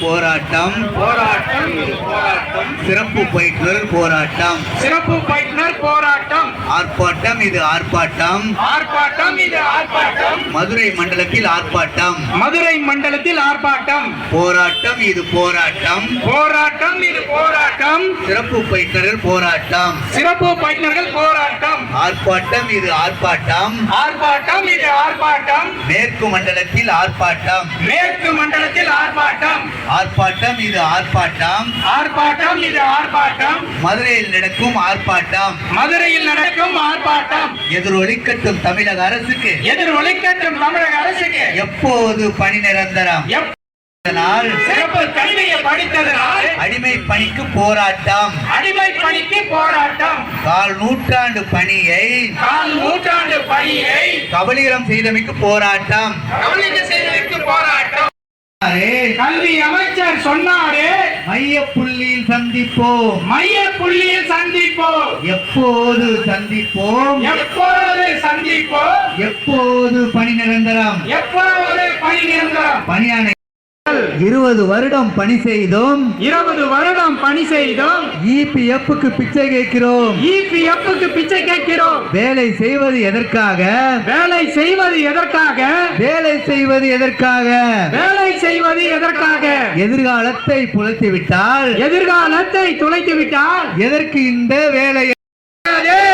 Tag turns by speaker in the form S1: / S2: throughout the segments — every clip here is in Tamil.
S1: போராட்டம்.
S2: போராட்டம் இது போராட்டம்.
S1: சிறப்பு பயிற்றுனர் போராட்டம்.
S2: சிறப்பு பயிற்றுனர் போராட்டம்.
S1: ஆர்ப்பாட்டம் இது ஆர்ப்பாட்டம்.
S2: ஆர்ப்பாட்டம் இது ஆர்ப்பாட்டம்.
S1: மதுரை மண்டலத்தில் ஆர்ப்பாட்டம்.
S2: மதுரை மண்டலத்தில் ஆர்ப்பாட்டம்.
S1: போராட்டம் இது போராட்டம்.
S2: போராட்டம் இது போராட்டம்.
S1: சிறப்பு பயிற்றுனர்கள் போராட்டம்.
S2: சிறப்பு பயிற்றுனர்கள் போராட்டம்.
S1: ஆர்ப்பாட்டம் இது ஆர்ப்பாட்டம்.
S2: ஆர்ப்பாட்டம் இது ஆர்ப்பாட்டம்.
S1: மேற்கு மண்டலத்தில் ஆர்ப்பாட்டம்.
S2: மேற்கு மண்டலத்தில் ஆர்ப்பாட்டம்.
S1: ஆர்ப்பாட்டம் இது ஆர்ப்பாட்டம்.
S2: ஆர்ப்பாட்டம் இது ஆர்ப்பாட்டம்.
S1: மதுரையில் நடக்கும் ஆர்ப்பாட்டம்.
S2: மதுரையில் நடக்கும் ஆர்ப்பாட்டம்.
S1: எதிரொலிக்கட்டும் தமிழக அரசுக்கு.
S2: எதிர் ஒலிக்கட்டும் தமிழக அரசுக்கு.
S1: எப்போது பணி நிரந்தரம்?
S2: சிறப்பு கல்வியை படித்ததனால்.
S1: அடிமை பணிக்கு போராட்டம்.
S2: அடிமை பணிக்கு போராட்டம்.
S1: கால் நூற்றாண்டு பணியை
S2: கால் நூற்றாண்டு பணியை
S1: கபலீகரம் செய்தமைக்கு போராட்டம்.
S2: கவனிக்க செய்வதற்கு போராட்டம். கல்வி அமைச்சர் சொன்னாரு.
S1: மைய புள்ளியில் சந்திப்போம்.
S2: மைய புள்ளியில் சந்திப்போம்.
S1: எப்போது சந்திப்போம்?
S2: எப்போது சந்திப்போம்?
S1: எப்போது பணி நிரந்தரம்?
S2: எப்போது பணி நிரந்தரம்?
S1: பணியானை இருபது வருடம் பணி செய்தோம்.
S2: இருபது வருடம் பணி செய்தோம்.
S1: இபிஎஃப்க்கு பிச்சை கேட்கிறோம்.
S2: இபிஎஃப்க்கு பிச்சை கேட்கிறோம்.
S1: வேலை செய்வது எதற்காக?
S2: வேலை செய்வது எதற்காக?
S1: வேலை செய்வது எதற்காக?
S2: வேலை செய்வது எதற்காக?
S1: எதிர்காலத்தை புலத்தி விட்டால்
S2: எதிர்காலத்தை துளைத்து விட்டால்
S1: எதற்கு இந்த வேலை
S2: வதைக்காதே, வதைக்காதே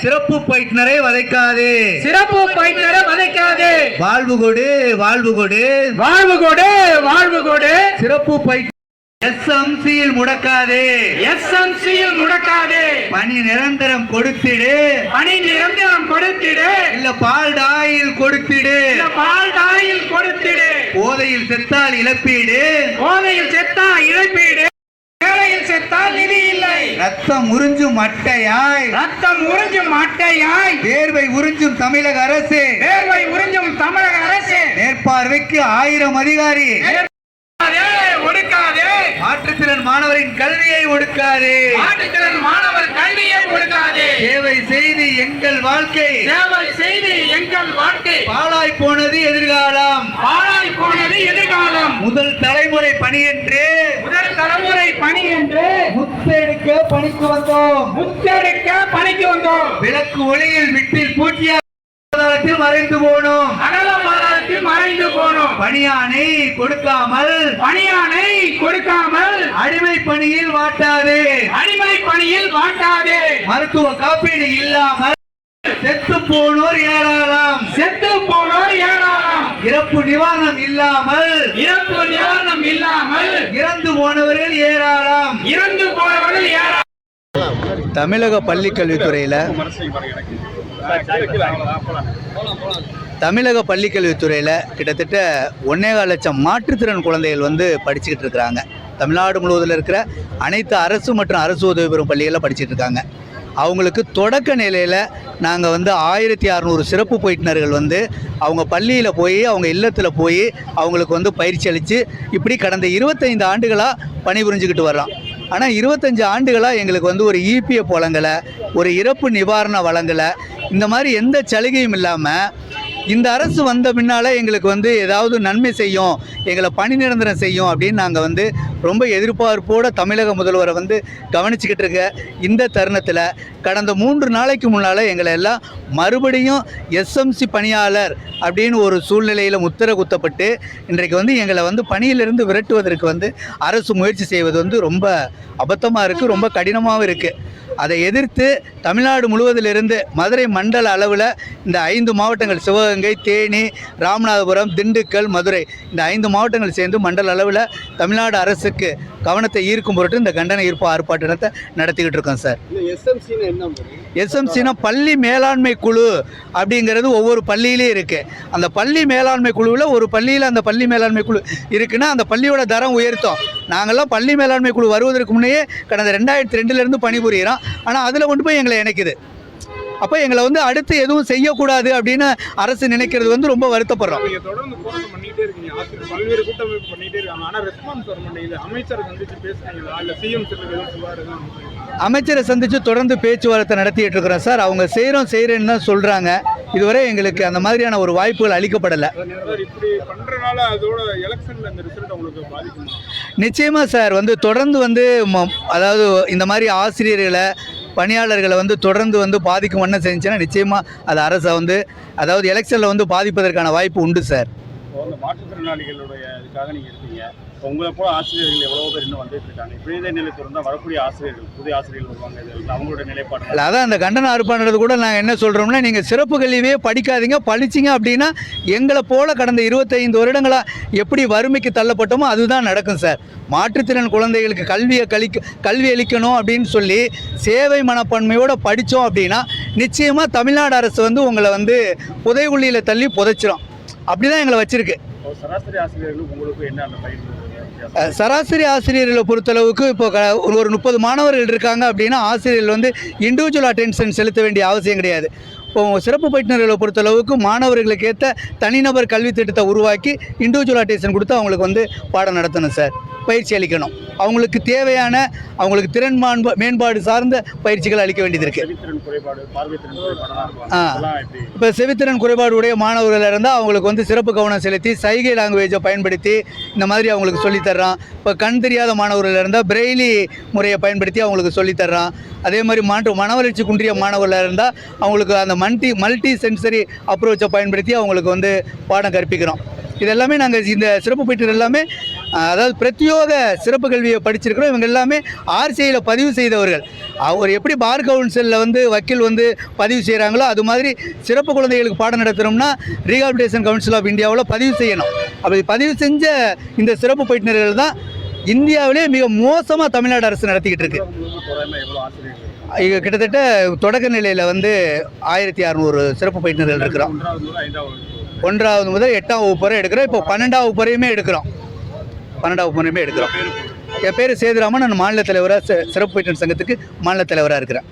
S1: சிறப்பு பயிற்றுனரை வதைக்காதே.
S2: சிறப்பு பயிற்றுனரை வதைக்காதே.
S1: வாழ்வு கொடு வாழ்வு கொடு.
S2: வாழ்வு கொடு வாழ்வு கொடு.
S1: சிறப்பு பயிற்று எஸ்எம்சியில் முடக்காதே.
S2: எஸ்எம்சியில் முடக்காதே.
S1: பணி நிரந்தரம் கொடுத்திடு.
S2: பணி நிரந்தரம் கொடுத்திடு.
S1: இல்ல பால்டாயில் கொடுத்திடு.
S2: இல்ல பால் தாயில் கொடுத்திடு.
S1: போதையில் செத்தால் இழப்பீடு.
S2: போதையில் செத்தா இழப்பீடு. செத்தால் நிதி இல்லை
S1: ரத்தம் உறிஞ்சும் அட்டையாய்.
S2: ரத்தம் உறிஞ்சும் அட்டையாய்.
S1: வேர்வை உறிஞ்சும் தமிழக அரசு.
S2: வேர்வை உறிஞ்சும் தமிழக அரசு.
S1: மேற்பார்வைக்கு ஆயிரம் அதிகாரி.
S2: ஒடுக்காதே,
S1: மாற்றுத்திறன் மாணவரின் கல்வியை ஒடுக்காதே.
S2: மாற்றுத்திறன் மாணவர் கல்வியை ஒடுக்காதே.
S1: சேவை செய்து எங்கள் வாழ்க்கை.
S2: சேவை செய்து எங்கள் வாழ்க்கை.
S1: பாழாய் போனது எதிர்காலம்.
S2: பாழாய் போனது எதிர்காலம்.
S1: முதல் தலைமுறை பணி என்று
S2: பணி என்று
S1: முத்தெடுக்க பணிக்கு வந்தோம்.
S2: முத்தெடுக்க பணிக்கு வந்தோம்.
S1: விளக்கு ஒளியில் விட்டில் பூட்டிய மறைந்து போனோம்.
S2: அகல பாதாளத்தில் மறைந்து போனோம்.
S1: பணியானை கொடுக்காமல்
S2: பணியானை கொடுக்காமல்
S1: அடிமை பணியில் வாட்டாதே.
S2: அடிமை பணியில் வாட்டாதே.
S1: மருத்துவ காப்பீடு இல்லாமல் செத்து போனோர் ஏராளம்.
S2: செத்து போனோர் ஏராளம்.
S1: இறப்பு நிவாரணம் இல்லாமல்
S2: இறப்பு நிவாரணம் இல்லாமல்
S1: இறந்து போனவர்கள் ஏராளம்.
S2: இறந்து போனவர்கள் ஏராளம்.
S1: தமிழக பள்ளி கல்வித்துறையில் தமிழக பள்ளி கல்வித்துறையில் கிட்டத்தட்ட ஒன்னேகால் லட்சம் மாற்றுத்திறன் குழந்தைகள் வந்து படிச்சுக்கிட்டு இருக்கிறாங்க. தமிழ்நாடு முழுவதில் இருக்கிற அனைத்து அரசு மற்றும் அரசு உதவி பெறும் பள்ளிகளில் படிச்சுட்டு இருக்காங்க. அவங்களுக்கு தொடக்க நிலையில் நாங்கள் வந்து ஆயிரத்தி அறநூறு சிறப்பு பயிற்றுனர்கள் வந்து அவங்க பள்ளியில் போய் அவங்க இல்லத்தில் போய் அவங்களுக்கு வந்து பயிற்சி அளித்து இப்படி கடந்த இருபத்தைந்து ஆண்டுகளாக பணிபுரிஞ்சுக்கிட்டு வர்றோம். ஆனால் இருபத்தஞ்சி ஆண்டுகளாக எங்களுக்கு வந்து ஒரு இபிஎஃப் வழங்கலை ஒரு இறப்பு நிவாரண வழங்கலை. இந்த மாதிரி எந்த சலுகையும் இல்லாமல் இந்த அரசு வந்த பின்னால் எங்களுக்கு வந்து ஏதாவது நன்மை செய்யும் எங்களை பணி நிரந்தரம் செய்யும் அப்படின்னு நாங்கள் வந்து ரொம்ப எதிர்பார்ப்போடு தமிழக முதல்வரை வந்து கவனிச்சுக்கிட்டு இருக்க இந்த தருணத்தில் கடந்த மூன்று நாளைக்கு முன்னால் எங்களை எல்லாம் மறுபடியும் எஸ்எம்சி பணியாளர் அப்படின்னு ஒரு சூழ்நிலையில் முத்திர குத்தப்பட்டு இன்றைக்கு வந்து எங்களை வந்து பணியிலிருந்து விரட்டுவதற்கு வந்து அரசு முயற்சி செய்வது வந்து ரொம்ப அபத்தமாக இருக்குது ரொம்ப கடினமாகவும் இருக்குது அதை எதிர்த்து தமிழ்நாடு முழுவதிலிருந்து மதுரை மண்டல அளவில் இந்த ஐந்து மாவட்டங்கள் சிவகங்கை தேனி ராமநாதபுரம் திண்டுக்கல் மதுரை இந்த ஐந்து மாவட்டங்கள் சேர்ந்து மண்டல அளவில் தமிழ்நாடு அரசுக்கு கவனத்தை ஈர்க்கும் பொருட்டு இந்த கண்டன ஈர்ப்பு ஆர்ப்பாட்டத்தை நடத்திக்கிட்டு இருக்கோம் சார். எஸ்எம்சினா பள்ளி மேலாண்மை குழு அப்படிங்கிறது ஒவ்வொரு பள்ளியிலையும் இருக்குது அந்த பள்ளி மேலாண்மை குழுவில் ஒரு பள்ளியில் அந்த பள்ளி மேலாண்மை குழு இருக்குன்னா அந்த பள்ளியோட தரம் உயர்த்தும். நாங்கள்லாம் பள்ளி மேலாண்மை குழு வருவதற்கு முன்னையே கடந்த ரெண்டாயிரத்தி ரெண்டுலேருந்து பணிபுரிகிறோம் ஆனால் அதில் கொண்டு போய் எங்களை இணைக்குது. அப்போ எங்களை வந்து அடுத்து எதுவும் செய்யக்கூடாது அப்படின்னு அரசு நினைக்கிறது வந்து ரொம்ப வருத்தப்படுறோம்.
S3: நீங்க தொடர்ந்து போராட்டம் பண்ணிட்டே இருக்கீங்க. ஆசிரியர் பல்வேறு கூட்டமைப்பு பண்ணிட்டே இருக்காங்க. ஆனா ரெஸ்பான்ஸ் வர மாட்டேங்குது. அமைச்சரை சந்திச்சு பேசுறீங்களா இல்ல சிஎம்?
S1: அமைச்சரை சந்தித்து தொடர்ந்து பேச்சுவார்த்தை நடத்திட்டு இருக்கிறோம் சார். அவங்க செய்கிறோம் செய்கிறேன்னு தான் சொல்கிறாங்க இதுவரை எங்களுக்கு அந்த மாதிரியான ஒரு வாய்ப்புகள் அளிக்கப்படலை. நிச்சயமாக சார் வந்து தொடர்ந்து வந்து அதாவது இந்த மாதிரி ஆசிரியர்களை பணியாளர்களை வந்து தொடர்ந்து வந்து பாதிக்கும் என்ன செஞ்சுன்னா நிச்சயமாக அது அரசை வந்து அதாவது எலெக்ஷனில் வந்து பாதிப்பதற்கான வாய்ப்பு உண்டு சார்.
S4: இப்போ இந்த மாற்றுத்திறனாளிகளுடைய இதுக்காக நீங்கள் இருக்கீங்க. உங்களை போல ஆசிரியர்கள் எவ்வளோ பேர் இன்னும் வந்துட்டு இருக்காங்க. இப்படி இதே நிலை தொடர்ந்தால் வரக்கூடிய ஆசிரியர்கள் புதிய ஆசிரியர்கள் வருவாங்க. இதில் அவங்களோட நிலைப்பாடு
S1: இல்லை அதான் அந்த கண்டன அறுப்பான்றது கூட நாங்கள் என்ன சொல்கிறோம்னா நீங்கள் சிறப்பு கல்வியே படிக்காதீங்க. படிச்சிங்க அப்படின்னா எங்களை போல கடந்த இருபத்தைந்து வருடங்களாக எப்படி வறுமைக்கு தள்ளப்பட்டோமோ அதுதான் நடக்கும் சார். மாற்றுத்திறன் குழந்தைகளுக்கு கல்வியை கழிக்க கல்வி அளிக்கணும் அப்படின்னு சொல்லி சேவை மனப்பான்மையோடு படித்தோம் அப்படின்னா நிச்சயமாக தமிழ்நாடு அரசு வந்து உங்களை வந்து புதைகுழியில் தள்ளி புதைச்சிரும். அப்படி தான் எங்களை வச்சுருக்கு.
S4: சராசரி
S1: ஆசிரியர்களை பொறுத்தளவுக்கு இப்போ க ஒரு முப்பது மாணவர்கள் இருக்காங்க அப்படின்னா ஆசிரியர்கள் வந்து இண்டிவிஜுவல் அட்டென்ஷன் செலுத்த வேண்டிய அவசியம் கிடையாது. சிறப்பு பயிற்றுனர்களை பொறுத்தளவுக்கு மாணவர்களுக்கு ஏற்ற தனிநபர் கல்வி திட்டத்தை உருவாக்கி இண்டிவிஜுவல் கொடுத்து அவங்களுக்கு வந்து பாடம் நடத்தணும் சார் பயிற்சி அளிக்கணும். அவங்களுக்கு தேவையான அவங்களுக்கு திறன் மாண்பு மேம்பாடு சார்ந்த பயிற்சிகள் அளிக்க வேண்டியது இருக்குது ஆ. இப்போ செவித்திறன் குறைபாடு உடைய மாணவர்கள் இருந்தால் அவங்களுக்கு வந்து சிறப்பு கவனம் செலுத்தி சைகை லாங்குவேஜை பயன்படுத்தி இந்த மாதிரி அவங்களுக்கு சொல்லித்தர்றான் இப்போ கண் தெரியாத மாணவர்கள் இருந்தால் பிரெய்லி முறையை பயன்படுத்தி அவங்களுக்கு சொல்லித்தர்றான் அதே மாதிரி மாற்று மனவளர்ச்சி குன்றிய மாணவர்கள் இருந்தால் அவங்களுக்கு அந்த மல்டி மல்டி சென்சரி அப்ரோச்சை பயன்படுத்தி அவங்களுக்கு வந்து பாடம் கற்பிக்கிறோம். இது எல்லாமே நாங்கள் இந்த சிறப்பு பயிற்று எல்லாமே அதாவது பிரத்யோக சிறப்பு கல்வியை படிச்சிருக்கிறோம். இவங்க எல்லாமே ஆர்சிஐயில் பதிவு செய்தவர்கள். அவர் எப்படி பார் கவுன்சிலில் வந்து வக்கீல் வந்து பதிவு செய்கிறாங்களோ அது மாதிரி சிறப்பு குழந்தைகளுக்கு பாடம் நடத்துகிறோம்னா ரீஹாபிலிட்டேஷன் கவுன்சில் ஆஃப் இந்தியாவில் பதிவு செய்யணும். அப்படி பதிவு செஞ்ச இந்த சிறப்பு பயிற்றுனர்கள் தான் இந்தியாவிலே மிக மோசமாக தமிழ்நாடு அரசு நடத்திக்கிட்டு இருக்கு. கிட்டத்தட்ட தொடக்க நிலையில் வந்து ஆயிரத்தி அறநூறு சிறப்பு பயிற்றுநர்கள் இருக்கிறோம்.
S4: ஒன்றாவது முதல் எட்டாவது வகுப்பு.
S1: எட்டாம் வகுப்பு வரை எடுக்கிறோம். இப்போ பன்னெண்டாவது வகுப்பு வரையுமே எடுக்கிறோம். பன்னெண்டாவது வகுப்பு வரையுமே எடுக்கிறோம். என் பேர் சேதுராமன். நான் மாநில தலைவராக சிறப்பு பயிற்றுனர் சங்கத்துக்கு மாநில தலைவராக இருக்கிறேன்.